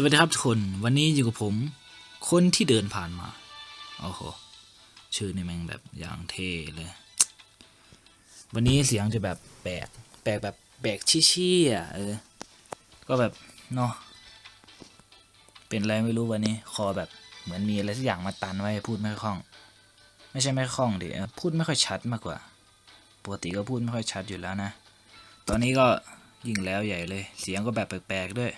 สวัสดีครับทุกคน วันนี้อยู่กับผม คนที่เดินผ่านมา โอ้โห ชื่อนี่แม่งแบบอย่างเท่เลย วันนี้เสียงจะแบบแปลก แปลกแบบแปลกชี้ๆอะ เออ ก็แบบเนาะ เป็นอะไรไม่รู้วันนี้ คอแบบเหมือนมีอะไรสักอย่างมาตันไว้พูดไม่ค่อยคล่อง ไม่ใช่ไม่คล่องดิพูดไม่ค่อยชัดมากกว่า ปกติก็พูดไม่ค่อยชัดอยู่แล้วนะ ตอนนี้ก็ยิ่งแล้วใหญ่เลย เสียงก็แบบแปลกๆด้วย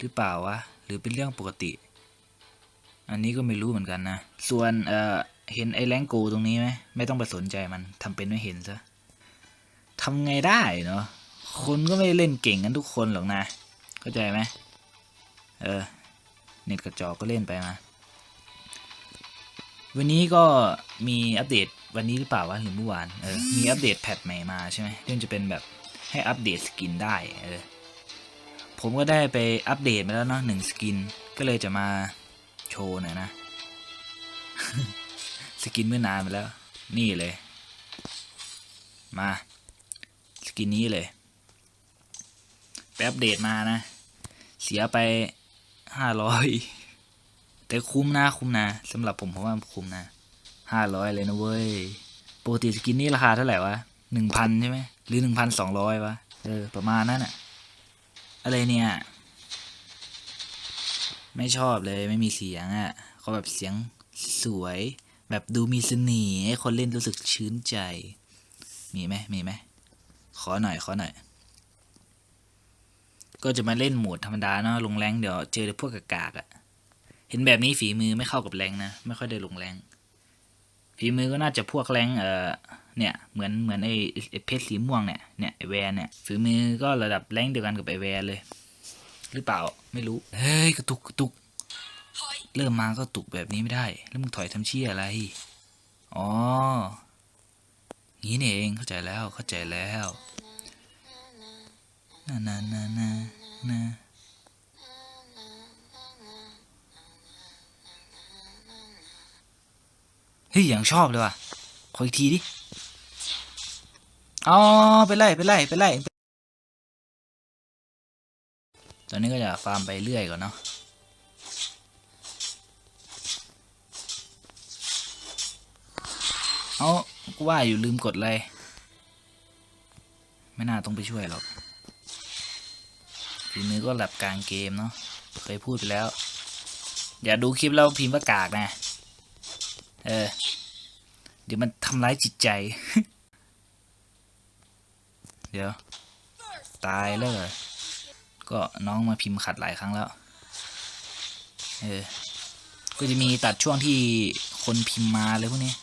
หรือเปล่าวะ หรือเป็นเรื่องปกติ อันนี้ก็ไม่รู้เหมือนกันนะ ส่วนเอ่อเห็นไอ้แรงโกตรงนี้ไหมไม่ต้องไปสนใจมันทำเป็นไม่เห็นซะทำไงได้เนาะคนก็ไม่เล่นเก่งกันทุกคนหรอกนะ เข้าใจไหมเออเน็ตกระจอกก็เล่นไปมา วันนี้ก็มีอัปเดตวันนี้หรือเปล่าวะหรือเมื่อวานเออมีอัปเดตแพทใหม่มาใช่ไหมที่จะเป็นแบบให้อัปเดตสกินได้เออ ผมก็ได้ไปอัปเดตมาแล้วเนาะหนึ่งสกิน ก็เลยจะมาโชว์หน่อยนะ สกินเมื่อนานไปแล้ว นี่เลย มา สกินนี้เลยไปอัปเดตมานะ เสียไปห้าร้อยแต่คุ้มนะคุ้มนะสำหรับผมผมว่าคุ้มนะห้าร้อยเลยนะเว้ยปกติสกินนี้ราคาเท่าไหร่วะหนึ่งพันใช่ไหมหรือหนึ่งพันสองร้อยวะเออประมาณนั้นอะ อะไรเนี่ย ไม่ชอบเลยไม่มีเสียงอะ่ะเขาแบบเสียงสวย แบบดูมีเสน่ห์ให้คนเล่นรู้สึกชื้นใจ มีไหมมีไหมขอหน่อยขอหน่อย ก็จะมาเล่นโหมดธรรมดาเนาะลงแรงเดี๋ยวเจอแต่พวกกากๆอะ่ะเห็นแบบนี้ฝีมือไม่เข้ากับแรงนะ ไม่ค่อยได้ลงแรง ฝีมือก็น่าจะพวกแรงเอ่อ เนี่ยเหมือนเหมือนไอ้เพชรสีม่วงเนี่ยเนี่ยไอแวนเนี่ยฝีมือก็ระดับแรงเดียวกันกับไอแวนเลย หรือเปล่าไม่รู้ เฮ้ยกระตุกกระตุก เริ่มมาก็ตุกแบบนี้ไม่ได้ แล้วมึงถอยทำเชี่ยอะไร อ๋องี้นี่เองเข้าใจแล้วเข้าใจแล้วนานานานานาเฮ้ยอย่างชอบเลยว่ะ ขออีกทีดิ อ๋อไปไล่ไปไล่ไปไล่ตอนนี้ก็จะฟาร์มไปเรื่อยก่อนเนาะเอากูว่าอยู่ลืมกดเลย ไม่น่าต้องไปช่วยหรอกฝีมือก็หลับกลางเกมเนาะ เคยพูดไปแล้ว อย่าดูคลิปแล้วพิมพ์ว่ากากนะ เออ เดี๋ยวมันทำร้ายจิตใจ เดี๋ยว ตายแล้วเหรอก็น้องมาพิมพ์ขัดหลายครั้งแล้ว เออ ก็จะมีตัดช่วงที่คนพิมพ์มาเลยพวกนี้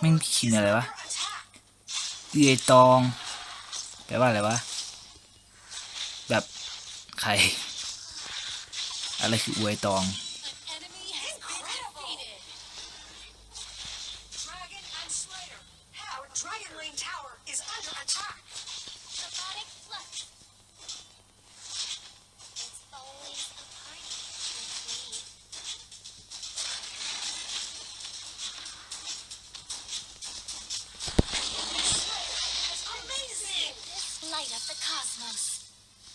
แม่งขีดอะไรวะเอือยตองแปลว่าอะไรวะ แบบใคร อะไรคืออวยตอง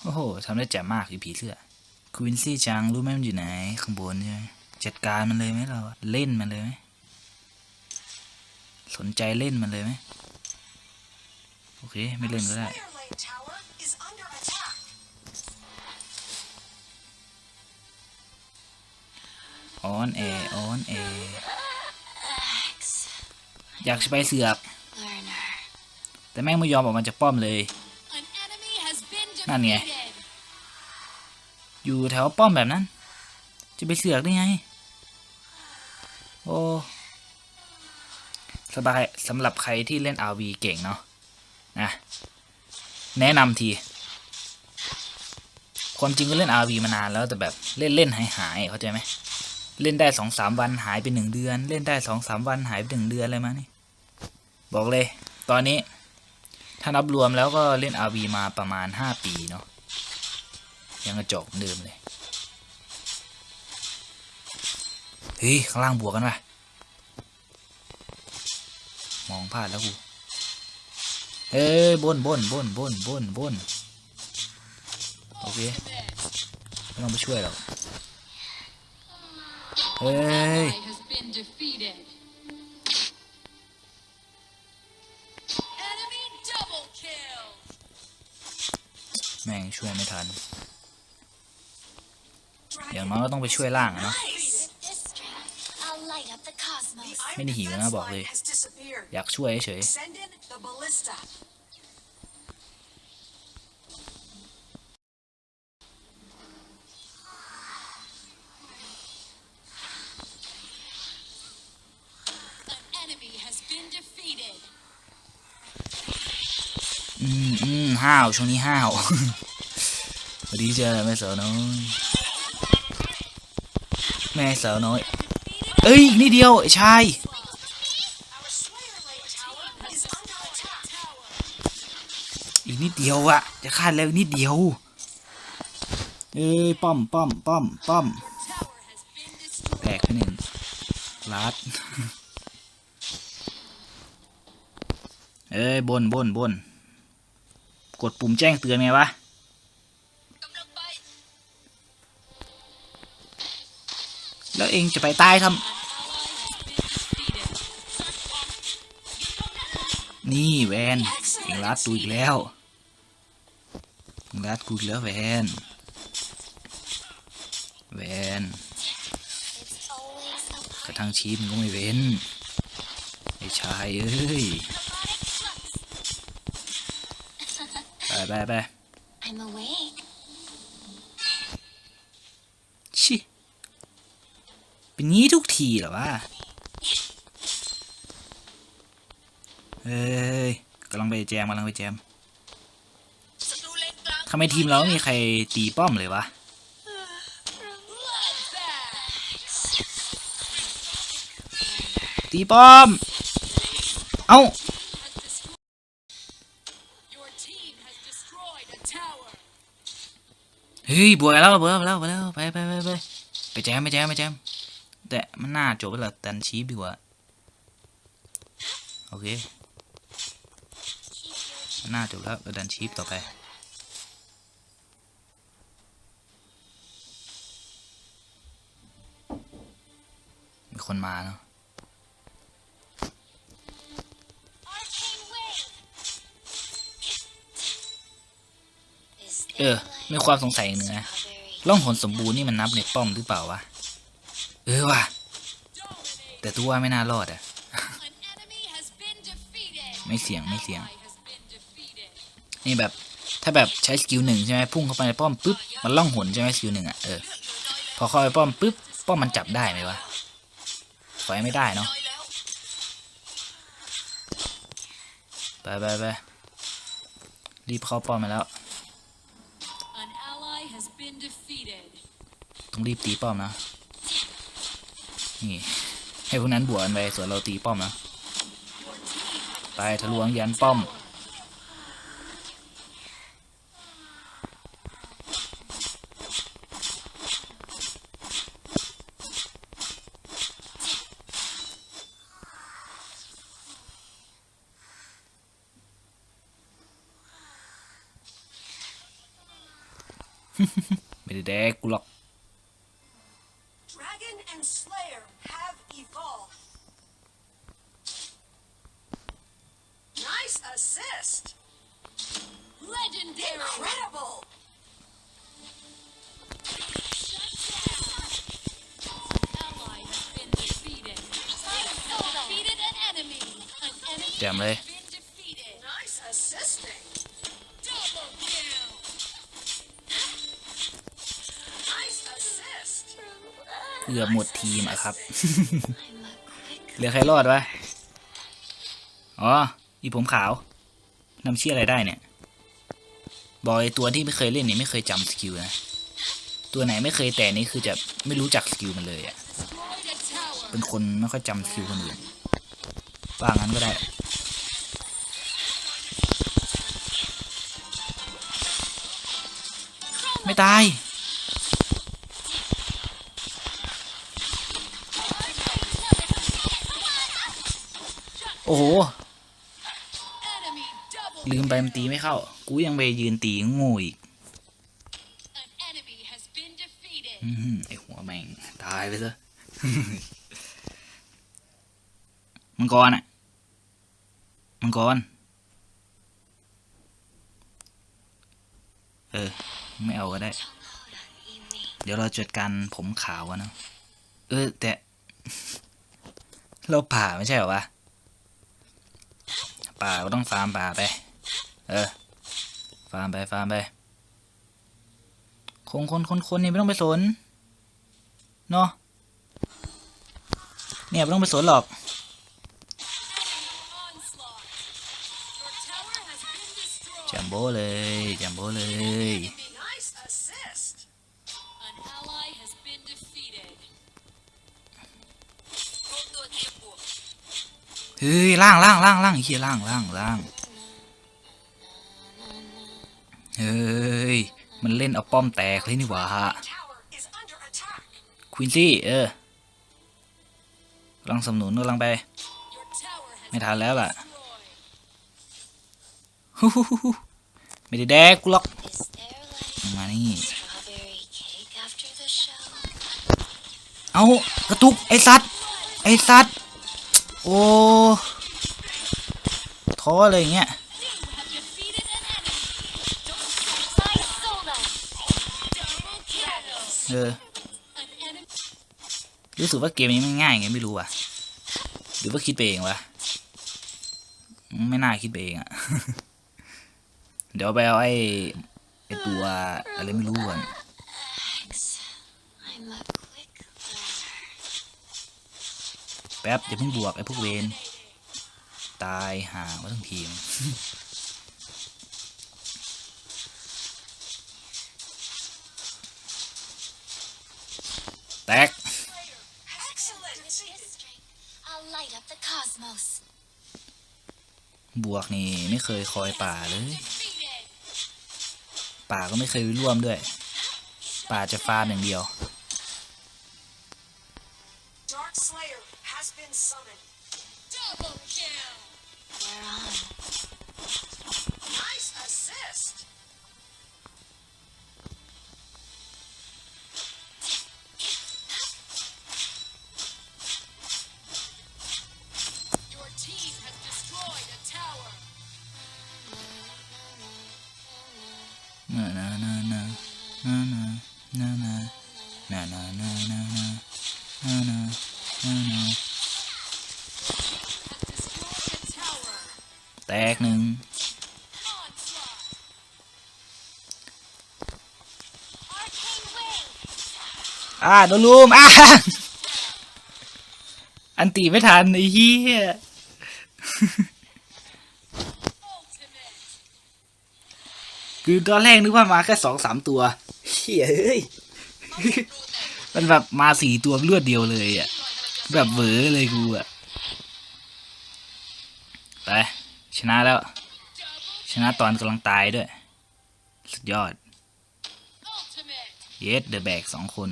โอ้โหทำได้แจ่มมากอีผีเสื้อควินซี่จังรู้ไหมมันอยู่ไหน ข้างบนใช่ไหมจัดการมันเลยไหมเราอะเล่นมันเลยไหมสนใจเล่นมันเลยไหมโอเค ไม่เล่นก็ได้ Slayer Lane Tower is under attack. ออนแอออนแออยากไปเสือก Learner. แต่แม่งไม่ยอมออกมาจากป้อมเลย นั่นไง อยู่แถวป้อมแบบนั้น จะไปเสือกได้ไง โอ้ สบายสำหรับใครที่เล่น RV เก่งเนาะ นะ แนะนำที ความจริงก็เล่น RV มานานแล้วแต่แบบเล่นเล่นหายหายเข้าใจไหม เล่นได้สองสามวันหายไปหนึ่งเดือน เล่นได้สองสามวันหายไปหนึ่งเดือนอะไรมานี่ บอกเลย ตอนนี้ ถ้านับรวมแล้วก็เล่น RV มาประมาณห้าปีเนาะยังกระจกเหมือนเดิมเลย เฮ้ย ข้างล่างบวกกันป่ะ มองพลาดแล้วกู เอ้ยบนบนบนบนบนบนโอเค ไม่ต้องไปช่วยหรอก เฮ้ย แม่งช่วยไม่ทัน อย่างน้อยก็ต้องไปช่วยล่างอะเนาะ Nice. With this strength, I'll light up the cosmos. The iron ไม่ได้หิวนะ defense บอกเลย line has disappeared. อยากช่วยเฉย Send in the ballista. An enemy has been defeated. อืมอืม ห้าวช่วงนี้ห้าวสวัสดีเจอแม่สาวน้อยแม่สาวน้อย เอ้ยอีกนิดเดียวชายอีกนิดเดียวอะจะคาดแล้วอีกนิดเดียว เอ้ยป้อมป้อมป้อมป้อมแตกไปหนึ่งลัดเอ้ยบนบนบน กดปุ่มแจ้งเตือนไงวะแล้วเองจะไปตายทำนี่แวนเองลัดตูอีกแล้วเองลัดกูอีกแล้วแวนแวนกระทั่งชีพมันก็ไม่เว้นไอ้ชายเอ้ย ไปไปไป I'm awake. ชิเป็นงี้ทุกทีเหรอวะ เฮ้ยกำลังไปแจมกำลังไปแจมศัตรูเลนกลางทำไมทีมเราไม่มีใครตีป้อมเลยวะ Bloodbath. ตีป้อม เอ้า เฮ้ยบวกแล้วบวกแล้วบวกแล้วไปไปไปไปไปแจมไปแจมไปแจมแต่มันน่าจบไปแล้วดันชีพดีกว่าโอเคมันน่าจบแล้วดันชีพต่อไปมีคนมาเนาะ ออมีความสงสัยหนึ่งนะร่องหนสมบูรณ์นี่มันนับในป้อมหรือเปล่าวะ เออว่ะ แต่ตัวว่าไม่น่ารอดอะไม่เสียงไม่เสียง นี่แบบถ้าแบบใช้สกิลหนึ่งใช่ไหมพุ่งเข้าไปในป้อมปุ๊บมันล่องหนใช่ไหมสกิลหนึ่งอะเออพอเข้าไปป้อมปุ๊บป้อมมันจับได้ไหมวะไฟไม่ได้เนาะไปไปไปรีบเข้าป้อมมาแล้ว ต้องรีบตีป้อมนะ นี่ ให้พวกนั้นบวกกันไปส่วนเราตีป้อมนะ ไปทะลวงยันป้อม ไม่ได้แดกกูหรอก มเลย เกือบหมดทีมอะครับ เหลือใครรอดวะ อ๋อ อีผมขาว นำเชี่ยอะไรได้เนี่ย บอยตัวที่ไม่เคยเล่นนี่ไม่เคยจำสกิลนะ ตัวไหนไม่เคยแต่นี่คือจะไม่รู้จักสกิลมันเลยอะเป็นคนไม่ค่อยจำสกิลคนอื่นว่างั้นก็ได้ ไม่ตาย โอ้โห ลืมไปมันตีไม่เข้า กูยังไปยืนตีง่อีกอื้อหือไอหัวแม่ง ตายไปซะมังกรอะ มังกร เออ ไม่เอาก็ได้ เดี๋ยวเราจัดการผมขาวกันเนอะเออ แต่ เราป่าไม่ใช่เหรอวะ ป่าก็ต้องฟาร์มป่าไป เออ ฟาร์มไป ฟาร์มไป คงคนคนคนนี่ไม่ต้องไปสน เนาะ เนี่ยไม่ต้องไปสนหรอก Onslaught. Your tower has been destroyed. จัมโบ้เลยจัมโบ้เลย ฮ้ยล่างล่างล่างล่างเฮียล่างล่างล่างเฮ้ย มันเล่นเอาป้อมแตกเลยนี่หว่าควินซี่เออกำลังสำนุนกำลังไป ไม่ทันแล้วล่ะฮู้ฮู้ฮู้ไม่ได้แดกกูหรอกมานี่เอากระตุกไอ้สัตว์ไอ้สัตว์ โอ้ท้อเลยอย่างเงี้ยเออรู้สึกว่าเกมนี้มันง่ายไงไม่รู้อะหรือว่าคิดไปเองวะไม่น่าคิดไปเองอะ เดี๋ยวไปเอาไอ้ไอ้ตัวอะไรไม่รู้ก่อน แป๊บอย่าเพิ่งบวกไอ้พวกเวนตายห่าว่าทั้งทีมแตกบวกนี่ไม่เคยคอยป่าเลย ป่าก็ไม่เคยร่วมด้วย ป่าจะฟาร์มอย่างเดียว อ่าโดนลุมอ่าอันตีไม่ทันไอ้เหี้ยคือตอนแรกนึกว่ามาแค่สองสามตัวเฮียเฮ้ยมันแบบมาสี่ตัวรวดเดียวเลยอะ แบบเวอเลยกูอะ ไป ชนะแล้ว ชนะตอนกำลังตายด้วย สุดยอด เยสเดอะแบกสองคน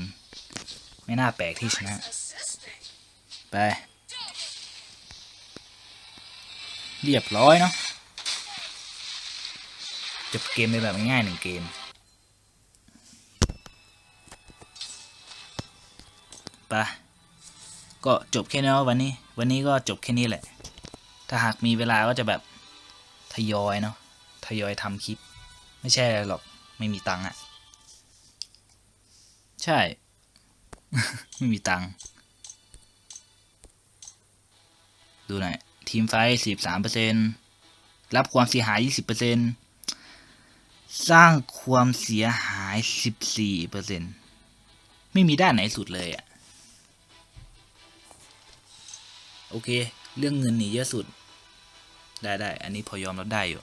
ไม่น่าแปลกที่ชนะ ไป เรียบร้อยเนาะจบเกมไปแบบง่ายหนึ่งเกม ไป ก็จบแค่นี้นวันนี้ วันนี้ก็จบแค่นี้แหละ ถ้าหากมีเวลาก็จะแบบทยอยเนาะ ทยอยทำคลิป ไม่ใช่หรอก ไม่มีตังค์อะใช่ ไม่มีตังค์ดูหน่อยทีมไฟสิบสามเปอร์เซ็นรับความเสียหายยี่สิบเปอร์เซ็นสร้างความเสียหายสิบสี่เปอร์เซ็นไม่มีด้านไหนสุดเลยอะ่ะโอเค เรื่องเงินนี่เยอะสุด ได้ได้ อันนี้พอยอมรับได้อยู่